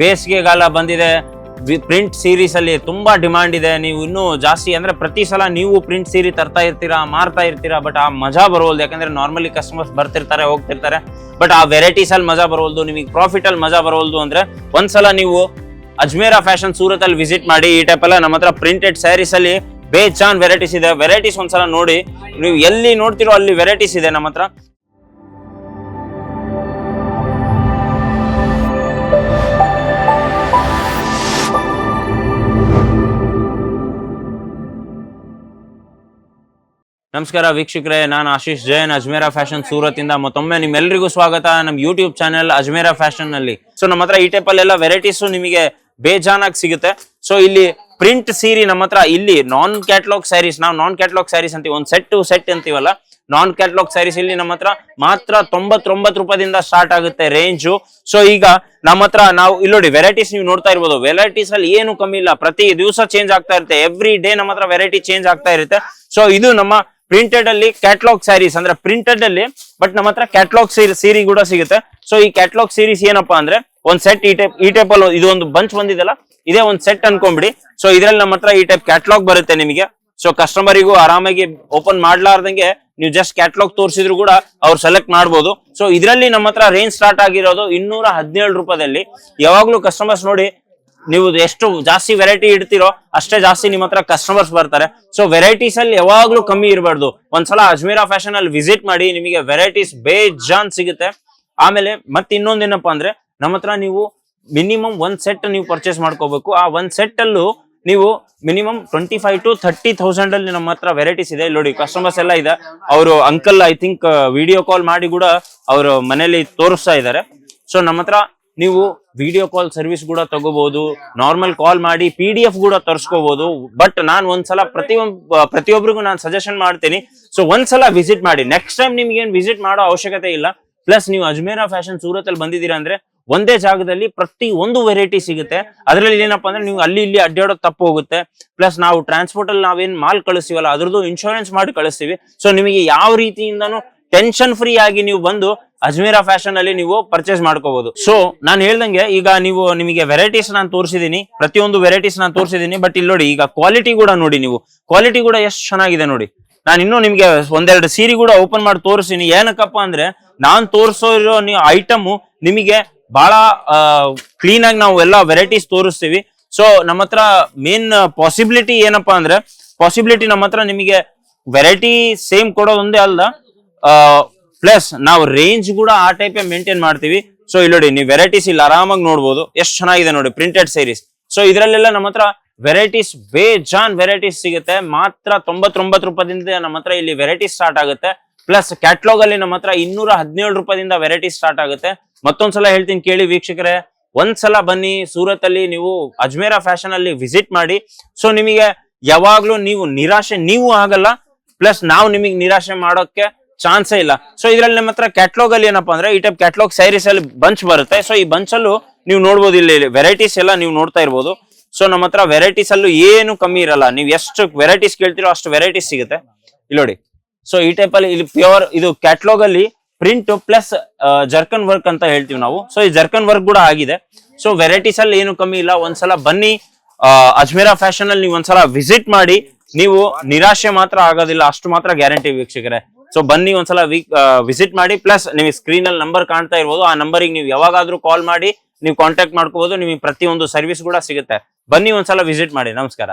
ಬೇಸಿಗೆಗಾಲ ಬಂದಿದೆ. Print series ಅಲ್ಲಿ ತುಂಬಾ ಡಿಮಾಂಡ್ ಇದೆ. ನೀವು ಇನ್ನೂ ಜಾಸ್ತಿ ಅಂದ್ರೆ ಪ್ರತಿ ಸಲ ನೀವು ಪ್ರಿಂಟ್ ಸೀರಿ ತರ್ತಾ ಇರ್ತೀರಾ, ಮಾರ್ತಾ ಇರ್ತೀರಾ ಬಟ್ ಆ ಮಜಾ ಬರೋಲ್ದು ಯಾಕಂದ್ರೆ ನಾರ್ಮಲಿ ಕಸ್ಟಮರ್ಸ್ ಬರ್ತಿರ್ತಾರೆ, ಹೋಗ್ತಿರ್ತಾರೆ. ಬಟ್ ಆ ವೆರೈಟೀಸ್ ಅಲ್ಲಿ ಮಜಾ ಬರೋಲ್ದು ನಿಮಗೆ ಪ್ರಾಫಿಟ್ ಅಲ್ಲಿ ಮಜಾ ಬರೋಲ್ದು ಅಂದ್ರೆ ಒಂದ್ಸಲ ನೀವು ಅಜ್ಮೇರಾ ಫ್ಯಾಷನ್ ಸೂರತ್ ಅಲ್ಲಿ ವಿಸಿಟ್ ಮಾಡಿ, ಈ ಟೈಪ್ ಎಲ್ಲ ನಮ್ಮ ಹತ್ರ ಪ್ರಿಂಟೆಡ್ ಸ್ಯಾರೀಸ್ ಅಲ್ಲಿ ಬೇಜಾನ್ ವೆರೈಟೀಸ್ ಇದೆ. ವೆರೈಟೀಸ್ ಒಂದ್ಸಲ ನೋಡಿ, ನೀವು ಎಲ್ಲಿ ನೋಡ್ತಿರೋ ಅಲ್ಲಿ ವೆರೈಟೀಸ್ ಇದೆ ನಮ್ಮ ಹತ್ರ. ನಮಸ್ಕಾರ ವೀಕ್ಷಕರೇ, ನಾನು ಆಶೀಶ್ ಜೈನ್, ಅಜ್ಮೇರಾ ಫ್ಯಾಷನ್ ಸೂರತ್ ಇಂದ ಮತ್ತೊಮ್ಮೆ ನಿಮ್ಮೆಲ್ಲರಿಗೂ ಸ್ವಾಗತ ನಮ್ಮ ಯೂಟ್ಯೂಬ್ ಚಾನೆಲ್ ಅಜ್ಮೇರಾ ಫ್ಯಾಷನ್ನಲ್ಲಿ. ಸೊ ನಮ್ಮ ಹತ್ರ ಈ ಟೈಪ್ ಅಲ್ಲೆಲ್ಲ ವೆರೈಟೀಸ್ ನಿಮಗೆ ಬೇಜಾನಾಗಿ ಸಿಗುತ್ತೆ. ಸೊ ಇಲ್ಲಿ ಪ್ರಿಂಟ್ ಸೀರಿ ನಮ್ಮ ಹತ್ರ ಇಲ್ಲಿ ನಾನ್ ಕ್ಯಾಟ್ಲಾಗ್ ಸ್ಯಾರೀಸ್ ನಾವು ನಾನ್ ಕ್ಯಾಟ್ಲಾಗ್ ಸ್ಯಾರೀಸ್ ಅಂತೀವಿ, ಒಂದು ಸೆಟ್ ಸೆಟ್ ಅಂತೀವಲ್ಲ ನಾನ್ ಕ್ಯಾಟ್ಲಾಗ್ ಸ್ಯಾರೀಸ್ ಇಲ್ಲಿ ನಮ್ಮ ಹತ್ರ ಮಾತ್ರ ತೊಂಬತ್ತೊಂಬತ್ತು ರೂಪಾಯಿಂದ ಸ್ಟಾರ್ಟ್ ಆಗುತ್ತೆ ರೇಂಜು ಸೊ ಈಗ ನಮ್ಮ ಹತ್ರ ನಾವು, ಇಲ್ಲಿ ನೋಡಿ ವೆರೈಟೀಸ್ ನೀವು ನೋಡ್ತಾ ಇರ್ಬೋದು. ವೆರೈಟೀಸ್ ಅಲ್ಲಿ ಏನು ಕಮ್ಮಿ ಇಲ್ಲ. ಪ್ರತಿ ದಿವಸ ಚೇಂಜ್ ಆಗ್ತಾ ಇರುತ್ತೆ. ಎವ್ರಿ ಡೇ ನಮ್ಮ ಹತ್ರ ವೆರೈಟಿ ಚೇಂಜ್ ಆಗ್ತಾ ಇರುತ್ತೆ. ಸೊ ಇದು ನಮ್ಮ ಪ್ರಿಂಟೆಡ್ ಅಲ್ಲಿ ಕ್ಯಾಟ್ಲಾಗ್ ಸ್ಯಾರೀಸ್ ಅಂದ್ರೆ ಪ್ರಿಂಟೆಡ್ ಅಲ್ಲಿ ಬಟ್ ನಮ್ಮ ಹತ್ರ ಕ್ಯಾಟ್ಲಾಗ್ ಸೀರಿ ಸೀರಿ ಕೂಡ ಸಿಗುತ್ತೆ. ಸೊ ಈ ಕ್ಯಾಟ್ಲಾಗ್ ಸೀರೀಸ್ ಏನಪ್ಪಾ ಅಂದ್ರೆ, ಒಂದ್ ಸೆಟ್ ಈ ಟೈಪ್ ಈ ಟೈಪ್ ಅಲ್ಲಿ ಇದು ಒಂದು ಬಂಚ್ ಬಂದಿದೆಲ್ಲ ಇದೇ ಒಂದ್ ಸೆಟ್ ಅನ್ಕೊಂಬಿಡಿ ಸೊ ಇದ್ರಲ್ಲಿ ನಮ್ಮ ಹತ್ರ ಈ ಟೈಪ್ ಕ್ಯಾಟ್ಲಾಗ್ ಬರುತ್ತೆ ನಿಮಗೆ. ಸೊ ಕಸ್ಟಮರಿಗೂ ಆರಾಮಾಗಿ ಓಪನ್ ಮಾಡ್ಲಾರ್ದಂಗೆ ನೀವು ಜಸ್ಟ್ ಕ್ಯಾಟ್ಲಾಗ್ ತೋರಿಸಿದ್ರು ಕೂಡ ಅವ್ರು ಸೆಲೆಕ್ಟ್ ಮಾಡ್ಬೋದು. ಸೊ ಇದರಲ್ಲಿ ನಮ್ಮ ಹತ್ರ ರೇಂಜ್ ಸ್ಟಾರ್ಟ್ ಆಗಿರೋದು ಇನ್ನೂರ ಹದಿನೇಳು ರೂಪಾಯಲ್ಲಿ ಯಾವಾಗ್ಲೂ ಕಸ್ಟಮರ್ಸ್ ನೋಡಿ ನೀವು ಎಷ್ಟು ಜಾಸ್ತಿ ವೆರೈಟಿ ಇಡ್ತೀರೋ ಅಷ್ಟೇ ಜಾಸ್ತಿ ನಿಮ್ಮ ಹತ್ರ ಕಸ್ಟಮರ್ಸ್ ಬರ್ತಾರೆ. ಸೊ ವೆರೈಟೀಸ್ ಅಲ್ಲಿ ಯಾವಾಗ್ಲೂ ಕಮ್ಮಿ ಇರಬಾರ್ದು. ಒಂದ್ಸಲ ಅಜ್ಮೀರಾ ಫ್ಯಾಷನ್ ಅಲ್ಲಿ ವಿಸಿಟ್ ಮಾಡಿ ನಿಮಗೆ ವೆರೈಟೀಸ್ ಬೇಜಾನ್ ಸಿಗುತ್ತೆ. ಆಮೇಲೆ ಮತ್ತೆ ಇನ್ನೊಂದೇನಪ್ಪಾ ಅಂದ್ರೆ, ನಮ್ಮ ಹತ್ರ ನೀವು ಮಿನಿಮಮ್ ಒಂದ್ ಸೆಟ್ ನೀವು ಪರ್ಚೇಸ್ ಮಾಡ್ಕೋಬೇಕು. ಆ ಒಂದ್ ಸೆಟ್ ಅಲ್ಲೂ ನೀವು minimum twenty five to thirty thousand ಅಲ್ಲಿ ನಮ್ಮ ಹತ್ರ ವೆರೈಟೀಸ್ ಇದೆ. ನೋಡಿ ಕಸ್ಟಮರ್ಸ್ ಎಲ್ಲ ಇದೆ. ಅವರು uncle I think video call ಮಾಡಿ ಕೂಡ ಅವರು ಮನೇಲಿ ತೋರಿಸ್ತಾ ಇದ್ದಾರೆ. ಸೊ ನಮ್ಮ ಹತ್ರ ನೀವು ವಿಡಿಯೋ ಕಾಲ್ ಸರ್ವಿಸ್ ಕೂಡ ತಗೋಬಹುದು ನಾರ್ಮಲ್ ಕಾಲ್ ಮಾಡಿ ಪಿ ಡಿ ಎಫ್ ಕೂಡ ತರಿಸ್ಕೋಬಹುದು ಬಟ್ ನಾನು ಒಂದ್ಸಲ ಪ್ರತಿಯೊಬ್ಬ ಪ್ರತಿಯೊಬ್ಬರಿಗೂ ನಾನು ಸಜೆಷನ್ ಮಾಡ್ತೀನಿ. ಸೊ ಒಂದ್ಸಲ ವಿಸಿಟ್ ಮಾಡಿ. ನೆಕ್ಸ್ಟ್ ಟೈಮ್ ನಿಮ್ಗೆ ಏನ್ ವಿಸಿಟ್ ಮಾಡೋ ಅವಶ್ಯಕತೆ ಇಲ್ಲ. ಪ್ಲಸ್ ನೀವು ಅಜ್ಮೇರಾ ಫ್ಯಾಷನ್ ಸೂರತ್ ಅಲ್ಲಿ ಬಂದಿದ್ದೀರಾ ಅಂದ್ರೆ ಒಂದೇ ಜಾಗದಲ್ಲಿ ಪ್ರತಿ ಒಂದು ವೆರೈಟಿ ಸಿಗುತ್ತೆ. ಅದರಲ್ಲಿ ಏನಪ್ಪಾ ಅಂದ್ರೆ ನೀವು ಅಲ್ಲಿ ಇಲ್ಲಿ ಅಡ್ಡಾಡೋದು ತಪ್ಪು ಹೋಗುತ್ತೆ. ಪ್ಲಸ್ ನಾವು ಟ್ರಾನ್ಸ್ಪೋರ್ಟ್ ಅಲ್ಲಿ ನಾವೇನ್ ಮಾಲ್ ಕಳಿಸ್ತೀವಲ್ಲ, ಅದ್ರದ್ದು ಇನ್ಶೂರೆನ್ಸ್ ಮಾಡಿ ಕಳಿಸ್ತೀವಿ. ಸೊ ನಿಮಗೆ ಯಾವ ರೀತಿಯಿಂದನೂ ಟೆನ್ಷನ್ ಫ್ರೀ ಆಗಿ ನೀವು ಬಂದು ಅಜ್ಮೀರ ಫ್ಯಾಷನ್ ಅಲ್ಲಿ ನೀವು ಪರ್ಚೇಸ್ ಮಾಡ್ಕೋಬಹುದು ಸೊ ನಾನು ಹೇಳ್ದಂಗೆ ಈಗ ನೀವು ನಿಮಗೆ ವೆರೈಟೀಸ್ ನಾನು ತೋರಿಸಿದೀನಿ, ಪ್ರತಿಯೊಂದು ವೆರೈಟೀಸ್ ನಾನು ತೋರಿಸಿದೀನಿ ಬಟ್ ಇಲ್ಲಿ ನೋಡಿ, ಈಗ ಕ್ವಾಲಿಟಿ ಕೂಡ ನೋಡಿ ನೀವು. ಕ್ವಾಲಿಟಿ ಕೂಡ ಎಷ್ಟು ಚೆನ್ನಾಗಿದೆ ನೋಡಿ. ನಾನು ಇನ್ನೂ ನಿಮಗೆ ಒಂದೆರಡು ಸೀರೆ ಕೂಡ ಓಪನ್ ಮಾಡಿ ತೋರಿಸ್ತೀನಿ ಏನಕ್ಕಪ್ಪ ಅಂದ್ರೆ, ನಾನು ತೋರಿಸೋ ಇರೋ ಐಟಮ್ ನಿಮಗೆ ಬಹಳ ಕ್ಲೀನ್ ಆಗಿ ನಾವು ಎಲ್ಲ ವೆರೈಟೀಸ್ ತೋರಿಸ್ತೀವಿ. ಸೊ ನಮ್ಮ ಹತ್ರ ಮೇನ್ ಪಾಸಿಬಿಲಿಟಿ ಏನಪ್ಪಾ ಅಂದ್ರೆ ಪಾಸಿಬಿಲಿಟಿ ನಮ್ಮ ಹತ್ರ ನಿಮಗೆ ವೆರೈಟಿ ಸೇಮ್ ಕೊಡೋದೊಂದೇ ಅಲ್ಲ ಪ್ಲಸ್ ನಾವು ರೇಂಜ್ ಕೂಡ ಆ ಟೈಪ್ ಮೇಂಟೈನ್ ಮಾಡ್ತೀವಿ. ಸೊ ಇಲ್ಲಿ ನೋಡಿ, ನೀವು ವೆರೈಟೀಸ್ ಇಲ್ಲಿ ಆರಾಮಾಗಿ ನೋಡ್ಬೋದು. ಎಷ್ಟು ಚೆನ್ನಾಗಿದೆ ನೋಡಿ ಪ್ರಿಂಟೆಡ್ ಸೀರೀಸ್ ಸೊ ಇದರಲ್ಲೆಲ್ಲ ನಮ್ಮ ಹತ್ರ ವೆರೈಟೀಸ್ ಬೇಜಾನ್ ವೆರೈಟೀಸ್ ಸಿಗುತ್ತೆ. ಮಾತ್ರ ತೊಂಬತ್ತೊಂಬತ್ತು ರೂಪಾಯಿಂದ ನಮ್ಮ ಹತ್ರ ಇಲ್ಲಿ ವೆರೈಟೀಸ್ ಸ್ಟಾರ್ಟ್ ಆಗುತ್ತೆ. ಪ್ಲಸ್ ಕ್ಯಾಟ್ಲಾಗ್ ಅಲ್ಲಿ ನಮ್ಮ ಹತ್ರ ಇನ್ನೂರ ಹದಿನೇಳು ರೂಪಾಯಿಂದ ವೆರೈಟಿ ಸ್ಟಾರ್ಟ್ ಆಗುತ್ತೆ. ಮತ್ತೊಂದ್ಸಲ ಹೇಳ್ತೀನಿ ಕೇಳಿ ವೀಕ್ಷಕರೇ. ಒಂದ್ಸಲ ಬನ್ನಿ ಸೂರತ್ ಅಲ್ಲಿ ನೀವು ಅಜ್ಮೇರಾ ಫ್ಯಾಷನ್ ಅಲ್ಲಿ ವಿಸಿಟ್ ಮಾಡಿ. ಸೊ ನಿಮಗೆ ಯಾವಾಗ್ಲೂ ನೀವು ನಿರಾಶೆ, ನೀವು ಆಗಲ್ಲ. ಪ್ಲಸ್ ನಾವು ನಿಮಗೆ ನಿರಾಶೆ ಮಾಡೋಕೆ ಚಾನ್ಸೇ ಇಲ್ಲ. ಸೊ ಇದರಲ್ಲಿ ನಿಮ್ಮ ಹತ್ರ ಕ್ಯಾಟ್ಲಾಗ್ ಅಲ್ಲಿ ಏನಪ್ಪಾ ಅಂದ್ರೆ, ಈ ಟೈಪ್ ಕ್ಯಾಟ್ಲಾಗ್ ಸ್ಯಾರೀಸ್ ಅಲ್ಲಿ ಬಂಚ್ ಬರುತ್ತೆ. ಸೊ ಈ ಬಂಚ್ ಅಲ್ಲೂ ನೀವು ನೋಡ್ಬೋದು ಇಲ್ಲಿ ವೆರೈಟೀಸ್ ಎಲ್ಲ ನೀವು ನೋಡ್ತಾ ಇರ್ಬೋದು. ಸೊ ನಮ್ಮ ಹತ್ರ ವೆರೈಟೀಸ್ ಅಲ್ಲೂ ಏನು ಕಮ್ಮಿ ಇರಲ್ಲ. ನೀವು ಎಷ್ಟು ವೆರೈಟೀಸ್ ಕೇಳ್ತಿರೋ ಅಷ್ಟು ವೆರೈಟೀಸ್ ಸಿಗುತ್ತೆ. ಇಲ್ಲಿ ನೋಡಿ. ಸೊ ಈ ಟೈಪ್ ಅಲ್ಲಿ ಇಲ್ಲಿ ಪ್ಯೂರ್ ಇದು ಕ್ಯಾಟ್ಲಾಗ್ ಅಲ್ಲಿ ಪ್ರಿಂಟ್ ಪ್ಲಸ್ ಜರ್ಕನ್ ವರ್ಕ್ ಅಂತ ಹೇಳ್ತೀವಿ ನಾವು. ಸೊ ಈ ಜರ್ಕನ್ ವರ್ಕ್ ಕೂಡ ಆಗಿದೆ. ಸೊ ವೆರೈಟೀಸ್ ಅಲ್ಲಿ ಏನು ಕಮ್ಮಿ ಇಲ್ಲ. ಒಂದ್ಸಲ ಬನ್ನಿ. ಅಜ್ಮೇರಾ ಫ್ಯಾಷನ್ ಅಲ್ಲಿ ನೀವು ಒಂದ್ಸಲ ವಿಸಿಟ್ ಮಾಡಿ. ನೀವು ನಿರಾಶೆ ಮಾತ್ರ ಆಗೋದಿಲ್ಲ. ಅಷ್ಟು ಮಾತ್ರ ಗ್ಯಾರಂಟಿ ವೀಕ್ಷಕರೇ. ಸೊ ಬನ್ನಿ ಒಂದ್ಸಲ ವಿಸಿಟ್ ಮಾಡಿ ಪ್ಲಸ್ ನಿಮಗೆ ಸ್ಕ್ರೀನ್ ಅಲ್ಲಿ ನಂಬರ್ ಕಾಣ್ತಾ ಇರ್ಬೋದು. ಆ ನಂಬರಿಗೆ ನೀವು ಯಾವಾಗಾದ್ರೂ ಕಾಲ್ ಮಾಡಿ, ನೀವು ಕಾಂಟ್ಯಾಕ್ಟ್ ಮಾಡ್ಕೋಬಹುದು ನಿಮಗೆ ಪ್ರತಿಯೊಂದು ಸರ್ವಿಸ್ ಕೂಡ ಸಿಗುತ್ತೆ. ಬನ್ನಿ ಒಂದ್ಸಲ ವಿಸಿಟ್ ಮಾಡಿ. ನಮಸ್ಕಾರ.